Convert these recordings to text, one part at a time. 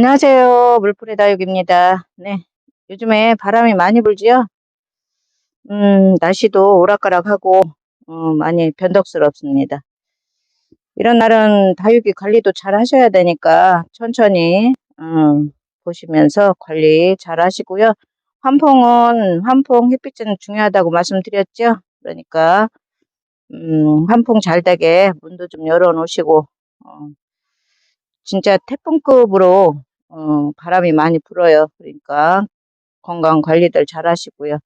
안녕하세요. 물풀의 다육입니다. 네. 요즘에 바람이 많이 불지요? 음, 날씨도 오락가락하고, 어, 많이 변덕스럽습니다. 이런 날은 다육이 관리도 잘 하셔야 되니까 천천히, 음, 보시면서 관리 잘 하시고요. 환풍은, 환풍 햇빛은 중요하다고 말씀드렸죠? 그러니까, 음, 환풍 잘 되게 문도 좀 열어 놓으시고, 어, 진짜 태풍급으로 어, 바람이 많이 불어요. 그러니까 건강 관리들 잘 하시고요.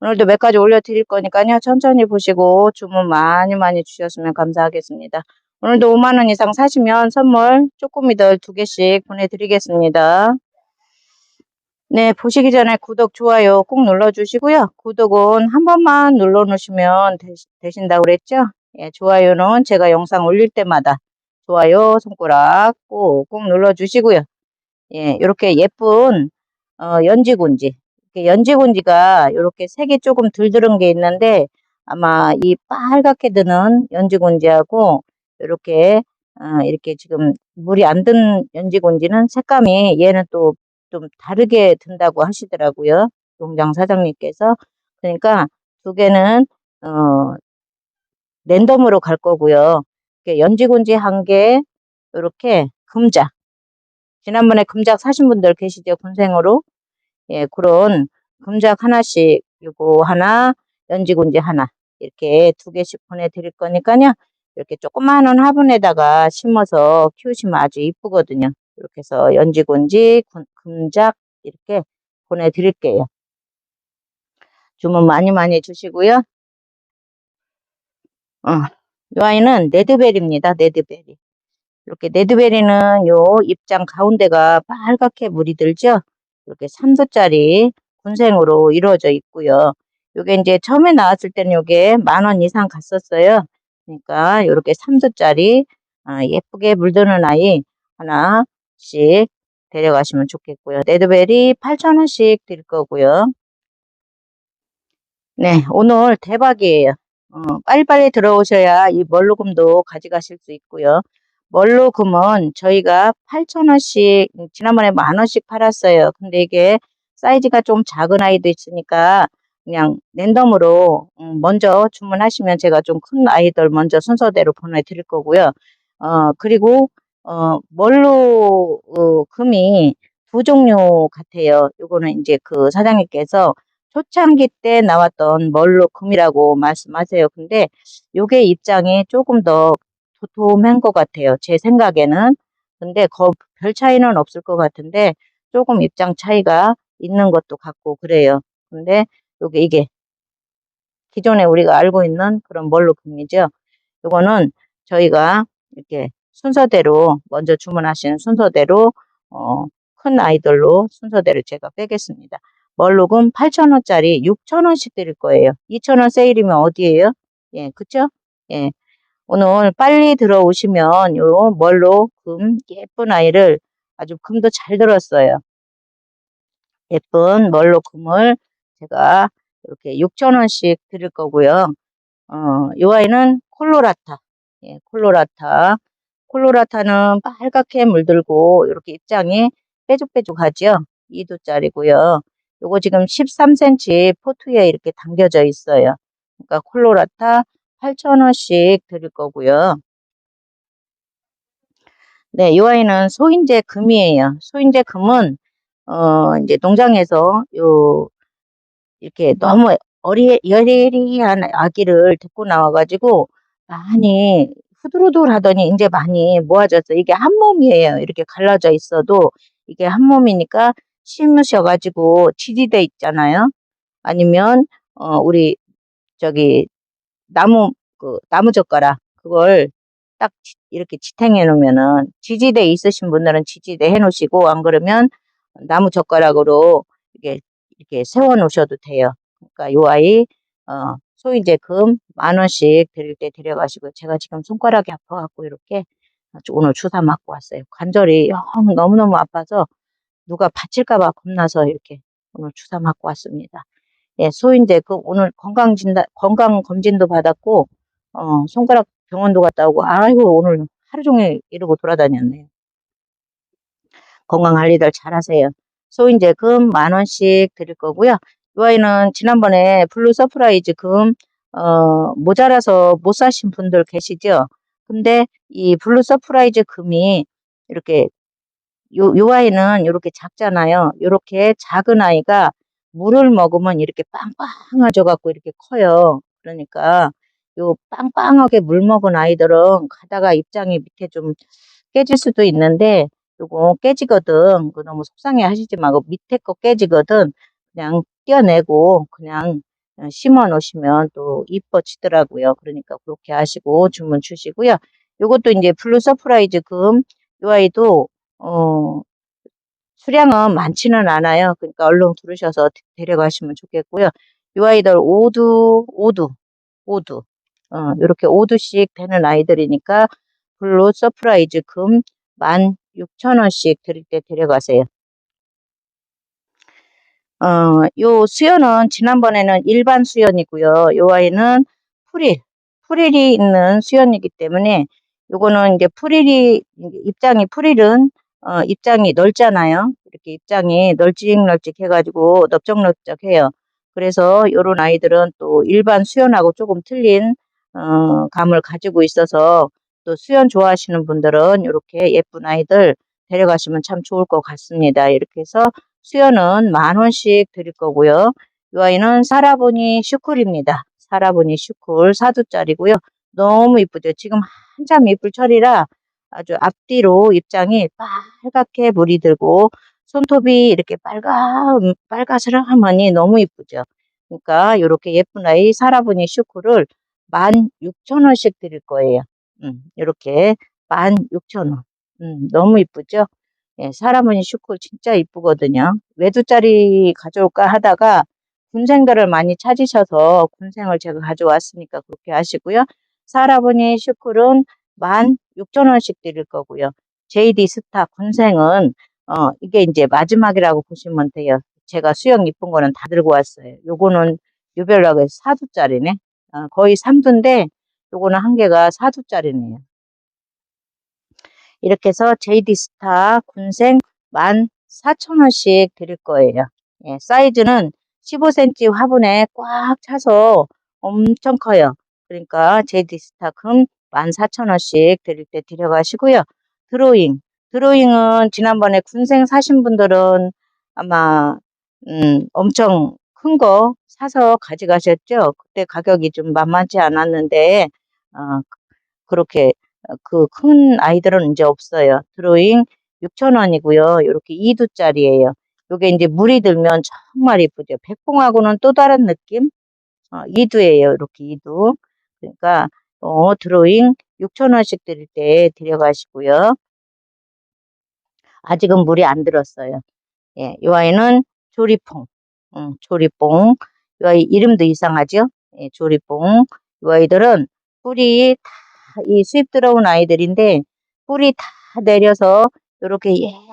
오늘도 몇 가지 올려드릴 거니까요. 천천히 보시고 주문 많이 많이 주셨으면 감사하겠습니다. 오늘도 5만원 이상 사시면 선물 쪼꼬미들 두 개씩 보내드리겠습니다. 네, 보시기 전에 구독, 좋아요 꼭 눌러주시고요. 구독은 한 번만 눌러놓으시면 되신다고 그랬죠? 예, 좋아요는 제가 영상 올릴 때마다 좋아요 손가락 꼭 꼭 눌러주시고요. 예, 이렇게 예쁜 어, 연지곤지. 연지곤지가 이렇게 색이 조금 덜 들은 게 있는데 아마 이 빨갛게 드는 연지곤지하고 이렇게 어, 이렇게 지금 물이 안 든 연지곤지는 색감이 얘는 또 좀 다르게 든다고 하시더라고요. 농장 사장님께서. 그러니까 두 개는 어, 랜덤으로 갈 거고요. 연지곤지 한 개, 이렇게 금작. 지난번에 금작 사신 분들 계시죠? 군생으로. 예, 그런 금작 하나씩, 요거 하나, 연지곤지 하나. 이렇게 두 개씩 보내드릴 거니까요. 이렇게 조그마한 화분에다가 심어서 키우시면 아주 이쁘거든요. 이렇게 해서 연지곤지, 금작 이렇게 보내드릴게요. 주문 많이 많이 주시고요. 어, 이 아이는 네드벨입니다. 네드벨이. 이렇게 네드벨리는 요 입장 가운데가 빨갛게 물이 들죠. 이렇게 3도짜리 군생으로 이루어져 있고요. 요게 이제 처음에 나왔을 때는 요게 만 원 이상 갔었어요. 그러니까 이렇게 3도짜리 아, 예쁘게 물드는 아이 하나씩 데려가시면 좋겠고요. 네드벨이 8,000원씩 드릴 거고요. 네, 오늘 대박이에요. 어, 빨리빨리 들어오셔야 이 멀로금도 가져가실 수 있고요. 멀로 금은 저희가 8,000원씩 지난번에 만원씩 팔았어요. 근데 이게 사이즈가 좀 작은 아이도 있으니까 그냥 랜덤으로 음, 먼저 주문하시면 제가 좀 큰 아이들 먼저 순서대로 보내드릴 거고요. 어, 그리고 어, 멀로 어, 금이 두 종류 같아요. 요거는 이제 그 사장님께서 초창기 때 나왔던 멀로 금이라고 말씀하세요. 근데 요게 입장이 조금 더 도톰한 것 같아요. 제 생각에는. 근데 별 차이는 없을 것 같은데 조금 입장 차이가 있는 것도 같고 그래요. 근데 요게 이게 기존에 우리가 알고 있는 그런 멀로 금이죠. 요거는 저희가 이렇게 순서대로 먼저 주문하신 순서대로 어, 큰 아이들로 순서대로 제가 빼겠습니다. 멀록은 8,000원짜리 6,000원씩 드릴 거예요. 2,000원 세일이면 어디에요? 예, 그쵸? 예. 오늘 빨리 들어오시면 요 멀로 금 예쁜 아이를 아주 금도 잘 들었어요. 예쁜 멀로 금을 제가 이렇게 6,000원씩 드릴 거고요. 어, 요 아이는 콜로라타. 예, 콜로라타. 콜로라타는 빨갛게 물들고 이렇게 입장이 빼죽빼죽하죠. 2도짜리고요. 요거 지금 13cm 포트에 이렇게 당겨져 있어요. 그러니까 콜로라타 8,000원씩 드릴 거고요. 네, 이 아이는 소인제 금이에요. 소인제 금은 어 이제 농장에서 요 이렇게 너무 어리 여리한 아기를 데리고 나와가지고 많이 후들후들 하더니 이제 많이 모아졌어. 이게 한 몸이에요. 이렇게 갈라져 있어도 이게 한 몸이니까 심으셔가지고 지지돼 있잖아요. 아니면 어 우리 저기 나무 그 나무 젓가락 그걸 딱 이렇게 지탱해 놓으면은 지지대 있으신 분들은 지지대 해 놓으시고 안 그러면 나무 젓가락으로 이렇게 이렇게 세워 놓으셔도 돼요. 그러니까 요 아이 어 소이제 금만 원씩 드릴 때 데려가시고 제가 지금 손가락이 아파 갖고 이렇게 오늘 주사 맞고 왔어요. 관절이 너무너무 아파서 누가 다칠까봐 겁나서 이렇게 오늘 주사 맞고 왔습니다. 예, 소인데 그 오늘 건강 진단 건강 검진도 받았고 어, 손가락 병원도 갔다 오고 아이고 오늘 하루 종일 이러고 돌아다녔네요. 건강 관리들 잘하세요. 소인제 금 만 원씩 드릴 거고요. 이 아이는 지난번에 블루 서프라이즈 금 어, 모자라서 못 사신 분들 계시죠? 근데 이 블루 서프라이즈 금이 이렇게 요, 요 아이는 이렇게 작잖아요. 이렇게 작은 아이가 물을 먹으면 이렇게 빵빵해져 갖고 이렇게 커요. 그러니까 요 빵빵하게 물 먹은 아이들은 가다가 입장이 밑에 좀 깨질 수도 있는데 요거 깨지거든. 그 너무 속상해 하시지 말고 밑에 거 깨지거든. 그냥 떼어내고 그냥 어, 심어 놓으시면 또 이뻐지더라고요. 그러니까 그렇게 하시고 주문 주시고요. 요것도 이제 블루 서프라이즈 금, 요 아이도, 어, 수량은 많지는 않아요. 그러니까 얼른 들으셔서 데- 데려가시면 좋겠고요. 요 아이들 오두, 오두, 오두, 어, 요렇게 오두씩 되는 아이들이니까 블루 서프라이즈 금 16,000원씩 드릴 때 데려가세요. 어, 요 수연은 지난번에는 일반 수연이고요. 요 아이는 프릴, 프릴이 있는 수연이기 때문에 요거는 이제 프릴이 입장이 프릴은 어, 입장이 넓잖아요. 이렇게 입장이 널찍널찍 해가지고 넓적넓적해요. 그래서 요런 아이들은 또 일반 수연하고 조금 틀린 어, 감을 가지고 있어서 또 수연 좋아하시는 분들은 이렇게 예쁜 아이들 데려가시면 참 좋을 것 같습니다. 이렇게 해서 수연은 만 원씩 드릴 거고요. 이 아이는 사라보니 슈쿨입니다. 사라보니 슈쿨 사두짜리고요. 너무 이쁘죠. 지금 한참 이쁠 철이라 아주 앞뒤로 입장이 빨갛게 물이 들고 손톱이 이렇게 빨가 빨가스름하니 너무 이쁘죠. 그러니까 이렇게 예쁜 아이 사라보니 슈쿨을 16,000원씩 드릴 거예요. 음, 이렇게 16,000원. 음, 너무 이쁘죠? 예, 사람은 슈쿨 진짜 이쁘거든요. 외두짜리 가져올까 하다가 군생들을 많이 찾으셔서 군생을 제가 가져왔으니까 그렇게 하시고요. 사라보니 슈 쿨은 16,000원씩 드릴 거고요. JD 스타 군생은 어, 이게 이제 마지막이라고 보시면 돼요. 제가 수영 이쁜 거는 다 들고 왔어요. 요거는 유별나게 사두짜리네. 어, 거의 3두인데 요거는 한 개가 사두짜리네요. 이렇게 해서 JD 스타 군생 14,000원씩 드릴 거예요. 예, 사이즈는 15cm 화분에 꽉 차서 엄청 커요. 그러니까 JD 스타 금 14,000원씩 드릴 때 데려가시고요. 드로잉. 드로잉은 지난번에 군생 사신 분들은 아마 음, 엄청 큰 거 사서 가져가셨죠. 그때 가격이 좀 만만치 않았는데 어, 그렇게 그 큰 아이들은 이제 없어요. 드로잉 6,000원이고요. 이렇게 2두짜리예요. 요게 이제 물이 들면 정말 이쁘죠. 백봉하고는 또 다른 느낌? 어, 2두예요. 이렇게 2두. 그러니까 어, 드로잉 6,000원씩 드릴 때 데려가시고요. 아직은 물이 안 들었어요. 예, 이 아이는 조리퐁. 음, 조리뽕. 이 아이 이름도 이상하죠? 예, 조리뽕. 이 아이들은 뿌리 다 이 수입 들어온 아이들인데 뿌리 다 내려서 이렇게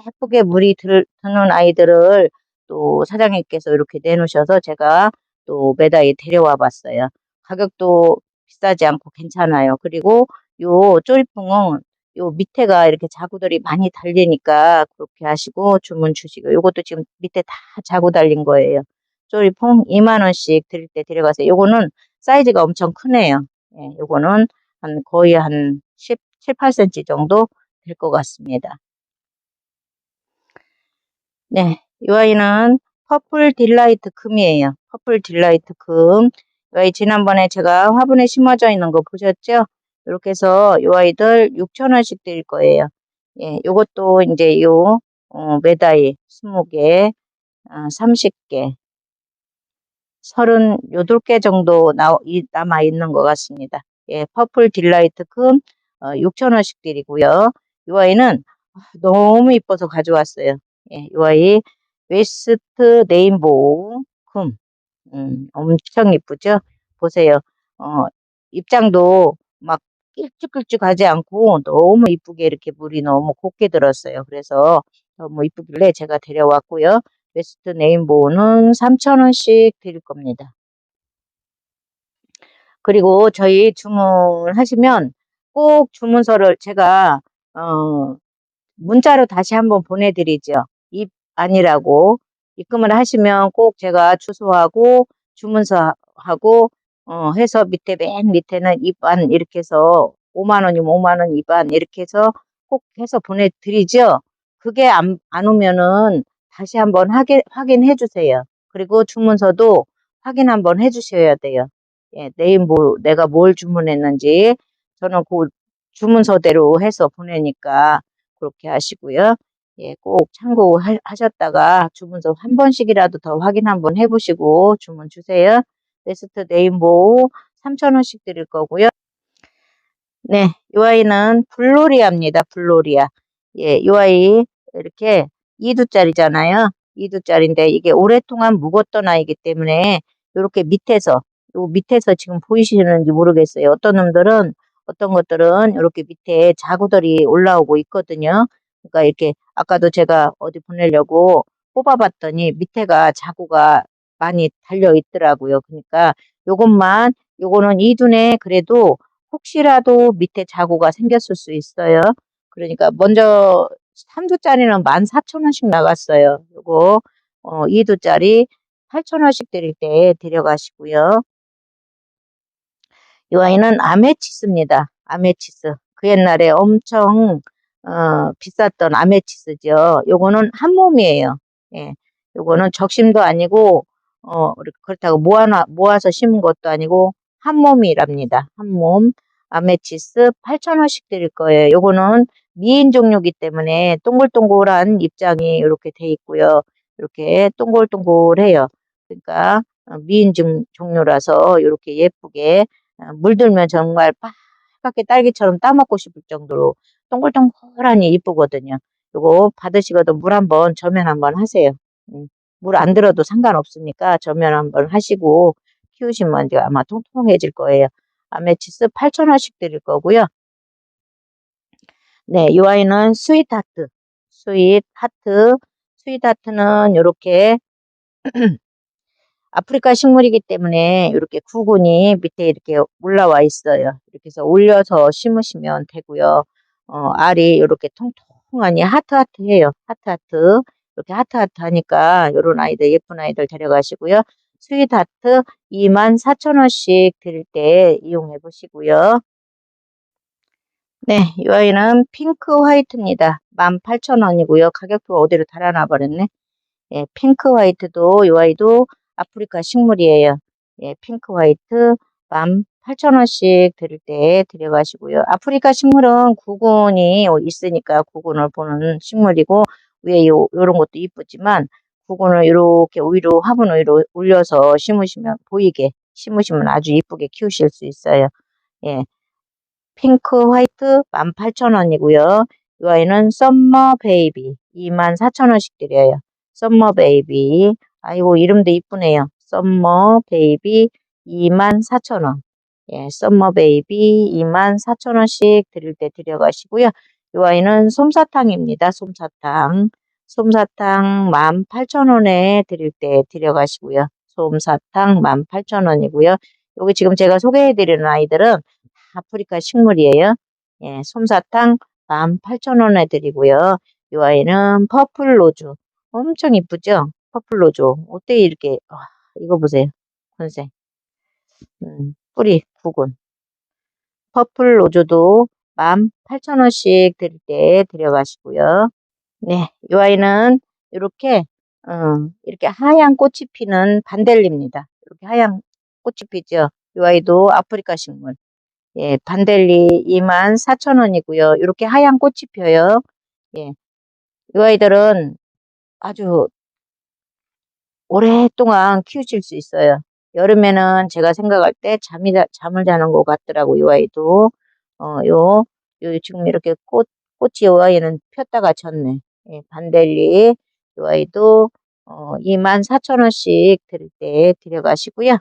예쁘게 물이 들, 드는 아이들을 또 사장님께서 이렇게 내놓으셔서 제가 또 매달에 데려와 봤어요. 가격도 비싸지 않고 괜찮아요. 그리고 요 쪼리뽕은 요 밑에가 이렇게 자구들이 많이 달리니까 그렇게 하시고 주문 주시고 요것도 지금 밑에 다 자구 달린 거예요. 쪼리퐁 2만원씩 드릴 때 데려가세요. 요거는 사이즈가 엄청 크네요. 예, 요거는 한 거의 한 10, 7, 8cm 정도 될 것 같습니다. 네, 이 아이는 퍼플 딜라이트 금이에요. 퍼플 딜라이트 금. 이 지난번에 제가 화분에 심어져 있는 거 보셨죠? 이렇게 해서 이 아이들 6,000원씩 드릴 거예요. 예, 요것도 이제 요, 어, 메다이 20개, 어, 30개, 38개 정도 나, 이, 남아 있는 것 같습니다. 예, 퍼플 딜라이트 금, 어, 6,000원씩 드리고요. 이 아이는 아, 너무 이뻐서 가져왔어요. 예, 이 아이 웨스트 네임보우 금, 음, 엄청 이쁘죠? 보세요. 어, 입장도 막 끌쭉끌쭉하지 않고 너무 이쁘게 이렇게 물이 너무 곱게 들었어요. 그래서 너무 이쁘길래 제가 데려왔고요. 웨스트 네임보우는 3,000원씩 드릴 겁니다. 그리고 저희 주문하시면 꼭 주문서를 제가 어, 문자로 다시 한번 보내드리죠. 입 아니라고 입금을 하시면 꼭 제가 주소하고 주문서하고 어, 해서 밑에 맨 밑에는 입안 이렇게 해서 5만 원이면 5만 원 입안 이렇게 해서 꼭 해서 보내드리죠. 그게 안, 안 오면은 다시 한번 확인, 확인해 주세요. 그리고 주문서도 확인 한번 해 주셔야 돼요. 예, 내일 뭐, 내가 뭘 주문했는지 저는 그 주문서대로 해서 보내니까 그렇게 하시고요. 예, 꼭 참고하셨다가 주문서 한 번씩이라도 더 확인 한번 해보시고 주문 주세요. 베스트 네임보우 3,000원씩 드릴 거고요. 네, 이 아이는 블로리아입니다. 블로리아. 예, 이 아이 이렇게 2두짜리잖아요. 2두짜리인데 이게 오랫동안 묵었던 아이기 때문에 이렇게 밑에서 요 밑에서 지금 보이시는지 모르겠어요. 어떤 놈들은 어떤 것들은 이렇게 밑에 자구들이 올라오고 있거든요. 그러니까 이렇게 아까도 제가 어디 보내려고 뽑아봤더니 밑에가 자구가 많이 달려 있더라고요. 그러니까 요것만 요거는 이둔에 그래도 혹시라도 밑에 자구가 생겼을 수 있어요. 그러니까 먼저 3두짜리는 14,000원씩 나갔어요. 요거 어, 2두짜리 8,000원씩 드릴 때 데려가시고요. 이 아이는 아메치스입니다. 아메치스. 그 옛날에 엄청 어, 비쌌던 아메치스죠. 요거는 한 몸이에요. 예. 요거는 적심도 아니고 어, 그렇다고 모아놔, 모아서 심은 것도 아니고 한 몸이랍니다. 한 몸. 아메치스 8,000원씩 드릴 거예요. 요거는 미인 종류기 때문에 동글동글한 입장이 이렇게 돼 있고요. 이렇게 동글동글해요. 그러니까 어, 미인 종류라서 이렇게 예쁘게 어, 물들면 정말 빨갛게 딸기처럼 따먹고 싶을 정도로 동글동글하니 이쁘거든요. 요거 받으시거든 물 한번 저면 한번 하세요. 음, 물안 들어도 상관없으니까 저면 한번 하시고 키우시면 아마 통통해질 거예요. 아메치스 8,000원씩 드릴 거고요. 네, 이 아이는 스윗 하트. 스윗 하트. 스윗 하트는 이렇게 아프리카 식물이기 때문에 이렇게 구근이 밑에 이렇게 올라와 있어요. 이렇게 해서 올려서 심으시면 되고요. 어, 알이 이렇게 통통하니 하트하트해요. 하트하트. 이렇게 하트하트 하니까 이런 아이들 예쁜 아이들 데려가시고요. 스윗 하트 24,000원씩 드릴 때 이용해 보시고요. 네, 이 아이는 핑크 화이트입니다. 18,000원이고요. 가격표가 어디로 달아나 버렸네. 예, 핑크 화이트도 이 아이도 아프리카 식물이에요. 예, 핑크 화이트 18,000원씩 드릴 때 데려가시고요. 아프리카 식물은 구근이 있으니까 구근을 보는 식물이고 위에 요, 요런 것도 이쁘지만 부근을 이렇게 위로 화분 위로 올려서 심으시면 보이게 심으시면 아주 이쁘게 키우실 수 있어요. 예. 핑크 화이트 18,000원이고요. 이 아이는 썸머 베이비 24,000원씩 드려요. 썸머 베이비 아이고 이름도 이쁘네요. 썸머 베이비 24,000원 예, 썸머 베이비 24,000원씩 드릴 때 드려가시고요. 이 아이는 솜사탕입니다. 솜사탕 솜사탕 18,000원에 드릴 때 드려가시고요. 솜사탕 18,000원이고요. 여기 지금 제가 소개해드리는 아이들은 아프리카 식물이에요. 예, 솜사탕 18,000원에 드리고요. 이 아이는 퍼플 로즈. 엄청 이쁘죠? 퍼플 로즈. 어때 이렇게, 와, 이거 보세요. 컨생. 음, 뿌리 부근. 퍼플 로즈도 18,000원씩 드릴 때 드려가시고요. 네, 이 아이는 이렇게 어, 이렇게 하얀 꽃이 피는 반델리입니다. 이렇게 하얀 꽃이 피죠. 이 아이도 아프리카 식물. 예, 반델리 24,000원이고요. 이렇게 하얀 꽃이 펴요. 예. 이 아이들은 아주 오랫동안 키우실 수 있어요. 여름에는 제가 생각할 때 잠이 잠을 자는 것 같더라고요. 이 아이도. 어, 요, 요 지금 이렇게 꽃 꽃이 이 아이는 폈다가 졌네. 예, 반델리 이 아이도 어, 24,000원씩 드릴 때 드려가시고요.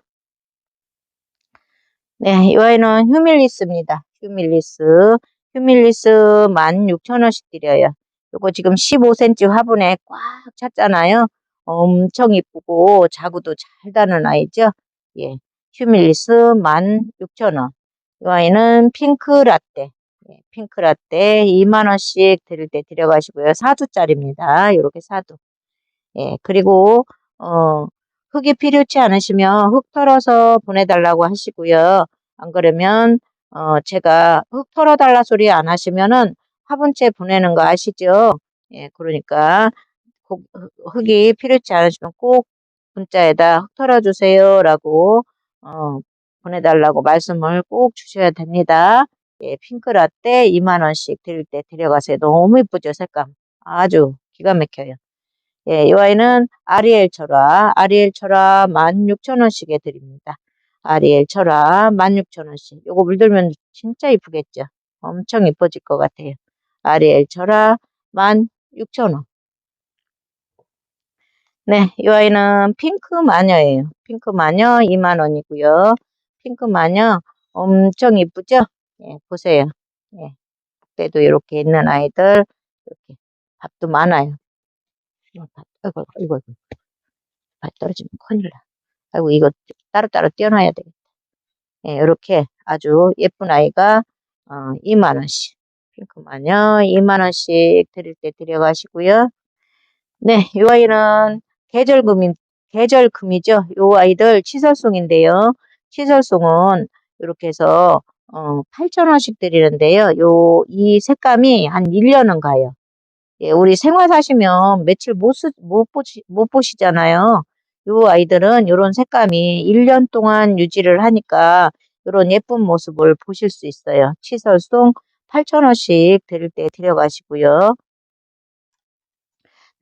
네, 이 아이는 휴밀리스입니다. 휴밀리스. 휴밀리스 16,000원씩 드려요. 요거 지금 15cm 화분에 꽉 찼잖아요. 엄청 이쁘고 자구도 잘 다는 아이죠. 예, 휴밀리스 16,000원. 이 아이는 핑크 라떼. 예, 핑크 라떼 2만원씩 드릴 때 드려가시고요. 사두짜리입니다. 요렇게 사두. 예, 그리고, 어, 흙이 필요치 않으시면 흙 털어서 보내달라고 하시고요. 안 그러면, 어, 제가 흙 털어달라 소리 안 하시면은 화분째 보내는 거 아시죠? 예, 그러니까, 흙- 흙이 필요치 않으시면 꼭 문자에다 흙 털어주세요. 라고, 어, 보내달라고 말씀을 꼭 주셔야 됩니다. 예, 핑크라떼 2만원씩 드릴 때 데려가세요. 너무 이쁘죠, 색감. 아주 기가 막혀요. 예, 이 아이는 아리엘 철화, 아리엘 철화 16,000원씩에 드립니다. 아리엘 철화 16,000원씩. 요거 물들면 진짜 이쁘겠죠? 엄청 이뻐질 것 같아요. 아리엘 철화 16,000원. 네, 이 아이는 핑크 마녀예요. 핑크 마녀 2만 원이고요. 핑크 마녀 엄청 이쁘죠? 예, 보세요. 예, 때도 이렇게 있는 아이들, 이렇게 밥도 많아요. 이거 밥, 아이고, 아이고. 밥 떨어지면 큰일 나. 아이고, 이거 따로따로 띄워놔야 되겠다. 예, 이렇게 아주 예쁜 아이가, 어, 2만 원씩. 핑크 마녀 2만 원씩 드릴 때 드려가시고요. 네, 이 아이는 계절금이, 계절금이죠. 요 아이들 치설송인데요. 치설송은 이렇게 해서, 어, 8,000원씩 드리는데요. 요, 이 색감이 한 1년은 가요. 예, 우리 생화 사시면 며칠 못, 쓰, 못, 보시, 못 보시잖아요. 요 아이들은 요런 색감이 1년 동안 유지를 하니까 요런 예쁜 모습을 보실 수 있어요. 치설송 8,000원씩 드릴 때 드려가시고요.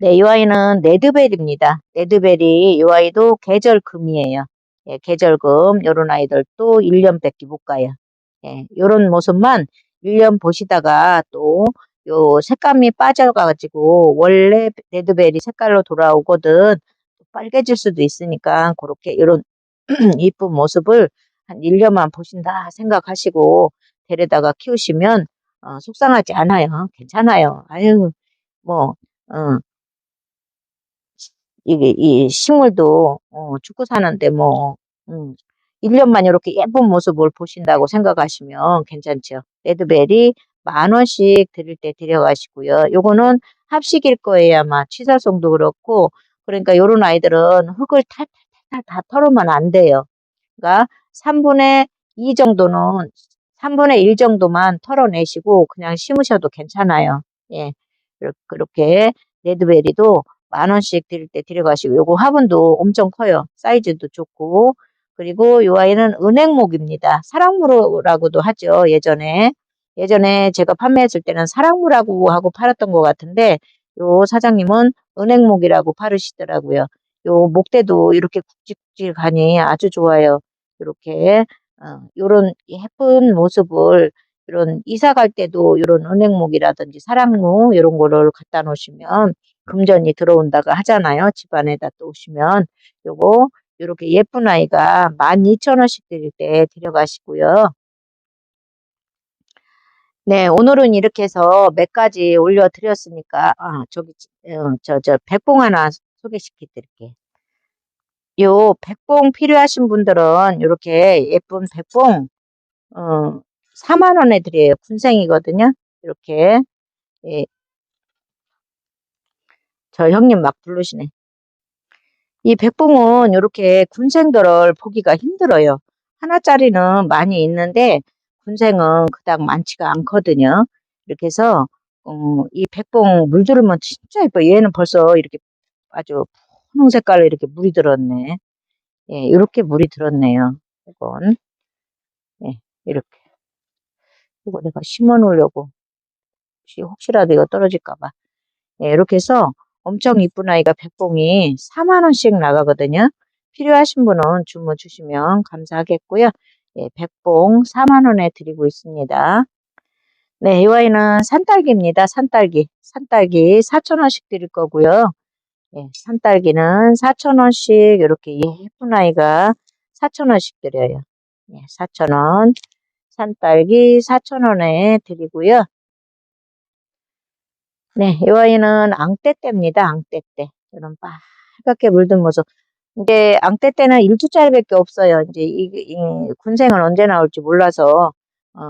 네, 이 아이는 레드벨입니다. 레드벨이 이 아이도 계절금이에요. 예, 계절금 요런 아이들도 1년밖에 못 가요. 예, 요런 모습만 1년 보시다가 또 요 색감이 빠져가지고 원래 레드벨이 색깔로 돌아오거든 빨개질 수도 있으니까 그렇게 이런 이쁜 모습을 한 1년만 보신다 생각하시고 데려다가 키우시면 어, 속상하지 않아요. 괜찮아요. 아유 뭐 어, 이게 이 식물도 어, 죽고 사는데 뭐 음, 1년만 이렇게 예쁜 모습을 보신다고 생각하시면 괜찮죠. 레드벨이 만 원씩 드릴 때 드려가시고요. 요거는 합식일 거예요. 아마 취사성도 그렇고 그러니까 요런 아이들은 흙을 탈탈탈 다 털으면 안 돼요. 그러니까 3분의 2 정도는 3분의 1 정도만 털어내시고 그냥 심으셔도 괜찮아요. 예. 그렇게 레드베리도 만 원씩 드릴 때 드려가시고 요거 화분도 엄청 커요. 사이즈도 좋고 그리고 요 아이는 은행목입니다. 사랑무라고도 하죠. 예전에 예전에 제가 판매했을 때는 사랑무라고 하고 팔았던 것 같은데 요 사장님은 은행목이라고 파르시더라고요. 요 목대도 이렇게 굵직굵직하니 아주 좋아요. 이렇게 어, 요런 예쁜 모습을 이런 이사 갈 때도 이런 은행목이라든지 사랑무 이런 거를 갖다 놓으시면 금전이 들어온다고 하잖아요. 집안에다 또 오시면 요거 이렇게 예쁜 아이가 12,000원씩 드릴 때 데려가시고요. 네, 오늘은 이렇게 해서 몇 가지 올려드렸으니까, 아, 저기, 어, 저, 저, 백봉 하나 소개시켜 드릴게요. 요 백봉 필요하신 분들은 이렇게 예쁜 백봉, 어, 4만원에 드려요. 군생이거든요. 이렇게, 예. 저 형님 막 부르시네. 이 백봉은 이렇게 군생들을 보기가 힘들어요. 하나짜리는 많이 있는데 군생은 그닥 많지가 않거든요. 이렇게 해서 어, 이 백봉 물 들으면 진짜 예뻐. 얘는 벌써 이렇게 아주 분홍 색깔로 이렇게 물이 들었네. 예, 이렇게 물이 들었네요. 이건 예, 이렇게 이거 내가 심어 놓으려고 혹시 혹시라도 이거 떨어질까 봐 예, 이렇게 해서 엄청 이쁜 아이가 백봉이 4만원씩 나가거든요. 필요하신 분은 주문 주시면 감사하겠고요. 예, 백봉 4만원에 드리고 있습니다. 네, 이 아이는 산딸기입니다. 산딸기. 산딸기 4천원씩 드릴 거고요. 예, 산딸기는 4천원씩 이렇게 예쁜 아이가 4천원씩 드려요. 예, 4천원. 산딸기 4천원에 드리고요. 네, 이 아이는 앙떼떼입니다. 앙떼떼. 이런 빨갛게 물든 모습. 이제 앙떼떼는 1투짜리밖에 없어요. 이제 이, 이 군생은 언제 나올지 몰라서 어,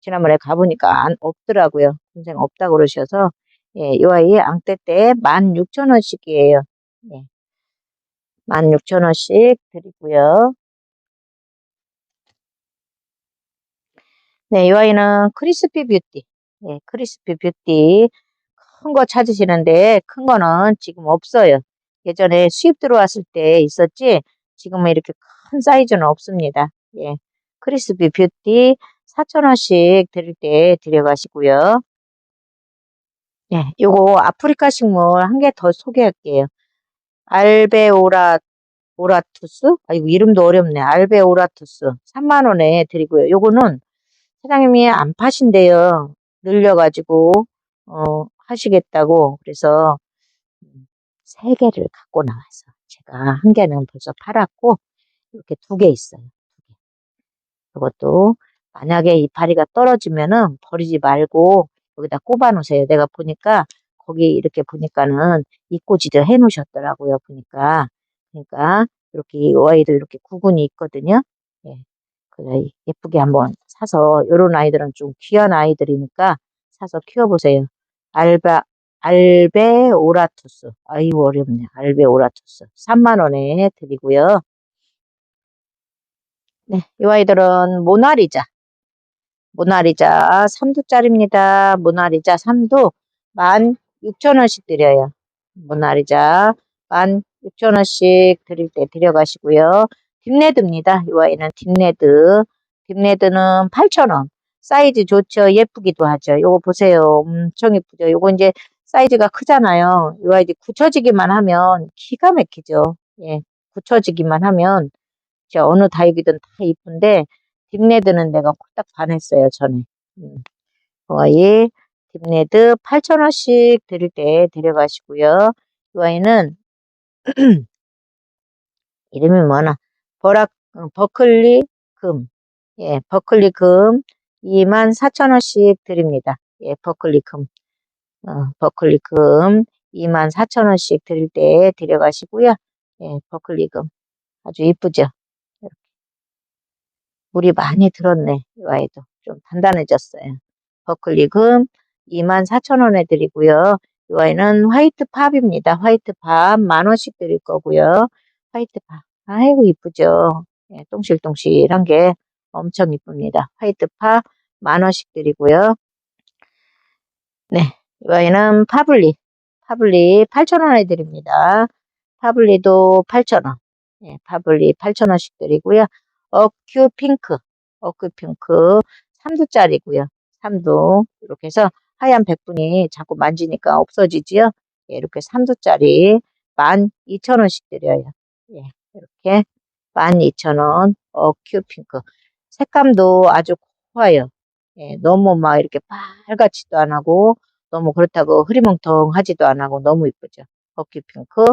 지난번에 가보니까 안, 없더라고요. 선생 없다고 그러셔서, 예, 이 아이 앙떼떼 16,000원씩이에요. 예. 16,000원씩 드리고요. 네, 이 아이는 크리스피 뷰티. 예, 크리스피 뷰티. 큰 거 찾으시는데, 큰 거는 지금 없어요. 예전에 수입 들어왔을 때 있었지, 지금은 이렇게 큰 사이즈는 없습니다. 예, 크리스피 뷰티 4,000원씩 드릴 때 드려가시고요. 예, 요거 아프리카 식물 한 개 더 소개할게요. 알베오라, 오라투스? 아, 이거 이름도 어렵네. 알베오라투스. 3만 원에 드리고요. 요거는 사장님이 안 파신대요. 늘려가지고, 어, 하시겠다고. 그래서, 음, 세 개를 갖고 나와서 제가 한 개는 벌써 팔았고, 이렇게 두 개 있어요. 이것도 만약에 이파리가 떨어지면은 버리지 말고 여기다 꼽아 놓으세요. 내가 보니까 거기 이렇게 보니까는 이꼬지도 해 놓으셨더라고요. 보니까. 그러니까 이렇게 이 아이도 이렇게 구근이 있거든요. 예. 그래 예쁘게 한번 사서 요런 아이들은 좀 귀한 아이들이니까 사서 키워보세요. 알바 알베 오라투스. 아이고 어렵네. 알베 오라투스. 3만 원에 드리고요. 네, 이 아이들은 모나리자. 모나리자 3두짜리입니다. 모나리자 3두 16,000원씩 드려요. 모나리자 16,000원씩 드릴 때 드려가시고요. 딥레드입니다. 이 아이는 딥레드. 딥레드는 8,000원. 사이즈 좋죠. 예쁘기도 하죠. 요거 보세요. 엄청 예쁘죠. 요거 이제 사이즈가 크잖아요. 이 아이들 굳혀지기만 하면 기가 막히죠. 예. 굳혀지기만 하면 진짜 어느 다육이든 다 이쁜데 딥레드는 내가 홀딱 반했어요. 전에. 음. 아이 딥레드 8,000원씩 드릴 때 데려가시고요. 이 아이는 이름이 뭐나 버락 어, 버클리 금 예, 버클리 금 24,000원씩 드립니다. 예, 버클리 금 어, 버클리 금 24,000원씩 드릴 때 데려가시고요. 예, 버클리 금 아주 이쁘죠? 물이 많이 들었네. 이 아이도 좀 단단해졌어요. 버클리금 24,000원에 드리고요. 이 아이는 화이트 팝입니다. 화이트 팝 만원씩 드릴 거고요. 화이트 팝. 아이고 이쁘죠. 예, 똥실똥실한 게 엄청 이쁩니다. 화이트 팝 만원씩 드리고요. 네, 이 아이는 파블리. 파블리 8,000원에 드립니다. 파블리도 8,000원. 예, 파블리 8,000원씩 드리고요. 어큐 핑크, 어큐 핑크 3두짜리고요. 3두 이렇게 해서 하얀 백분이 자꾸 만지니까 없어지지요. 예, 이렇게 3두짜리 12,000원씩 드려요. 예, 이렇게 12,000원 어큐 핑크 색감도 아주 고와요. 예, 너무 막 이렇게 빨갛지도 안 하고 너무 그렇다고 흐리멍텅하지도 안 하고 너무 이쁘죠. 어큐 핑크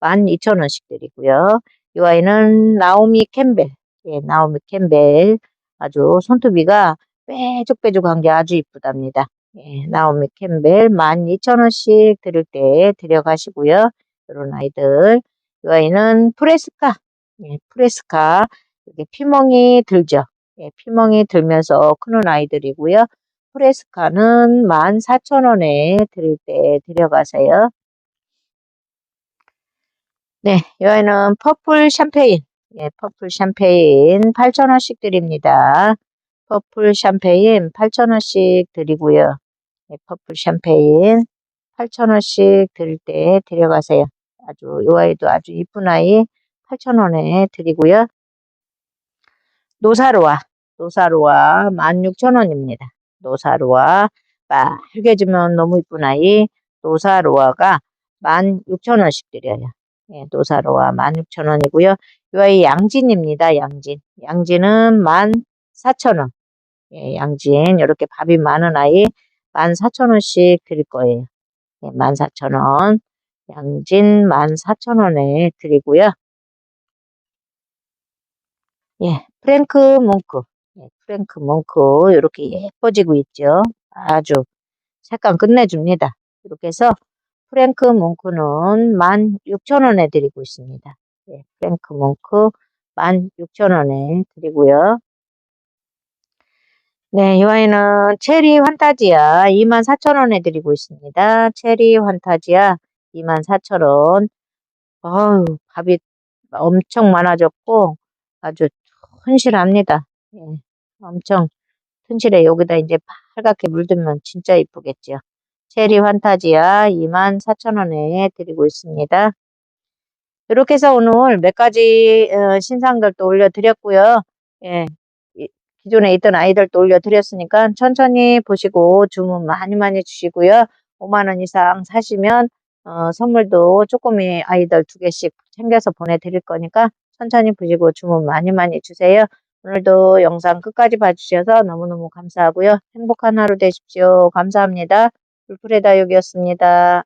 12,000원씩 드리고요. 이 아이는 나오미 캠벨 예, 나오미 캠벨 아주 손톱이가 빼죽빼죽한 게 아주 이쁘답니다. 예, 나오미 캠벨 12,000원씩 드릴 때 데려가시고요. 이런 아이들. 이 아이는 프레스카. 예, 프레스카. 이렇게 피멍이 들죠. 예, 피멍이 들면서 크는 아이들이고요. 프레스카는 14,000원에 드릴 때 데려가세요. 네, 이 아이는 퍼플 샴페인. 예, 퍼플 샴페인 8,000원씩 드립니다. 퍼플 샴페인 8,000원씩 드리고요. 예, 퍼플 샴페인 8,000원씩 드릴 때 데려가세요. 아주 이 아이도 아주 이쁜 아이 8,000원에 드리고요. 노사로아, 노사로아 16,000원입니다. 노사로아 빨개지면 너무 이쁜 아이 노사로아가 16,000원씩 드려요. 예, 노사로아 16,000원이고요. 이 아이 양진입니다. 양진. 양진은 14,000원. 예, 양진. 이렇게 밥이 많은 아이 14,000원씩 드릴 거예요. 예, 14,000원. 양진 14,000원에 드리고요. 예, 프랭크 몽크. 예, 프랭크 몽크. 이렇게 예뻐지고 있죠. 아주 색감 끝내줍니다. 이렇게 해서 프랭크 몽크는 16,000원에 드리고 있습니다. 예, 프랭크 몽크 16,000원에 드리고요. 네, 이 와인은 체리 환타지아 24,000원에 드리고 있습니다. 체리 환타지아 24,000원. 어우, 밥이 엄청 많아졌고 아주 튼실합니다. 예, 엄청 튼실해. 여기다 이제 빨갛게 물들면 진짜 이쁘겠죠. 체리 환타지아 24,000원에 드리고 있습니다. 이렇게 해서 오늘 몇 가지 어, 신상들도 올려드렸고요. 예, 이- 기존에 있던 아이들도 올려드렸으니까 천천히 보시고 주문 많이 많이 주시고요. 5만원 이상 사시면 어, 선물도 조금이 아이들 두 개씩 챙겨서 보내드릴 거니까 천천히 보시고 주문 많이 많이 주세요. 오늘도 영상 끝까지 봐주셔서 너무너무 감사하고요. 행복한 하루 되십시오. 감사합니다. 불프레다육이었습니다.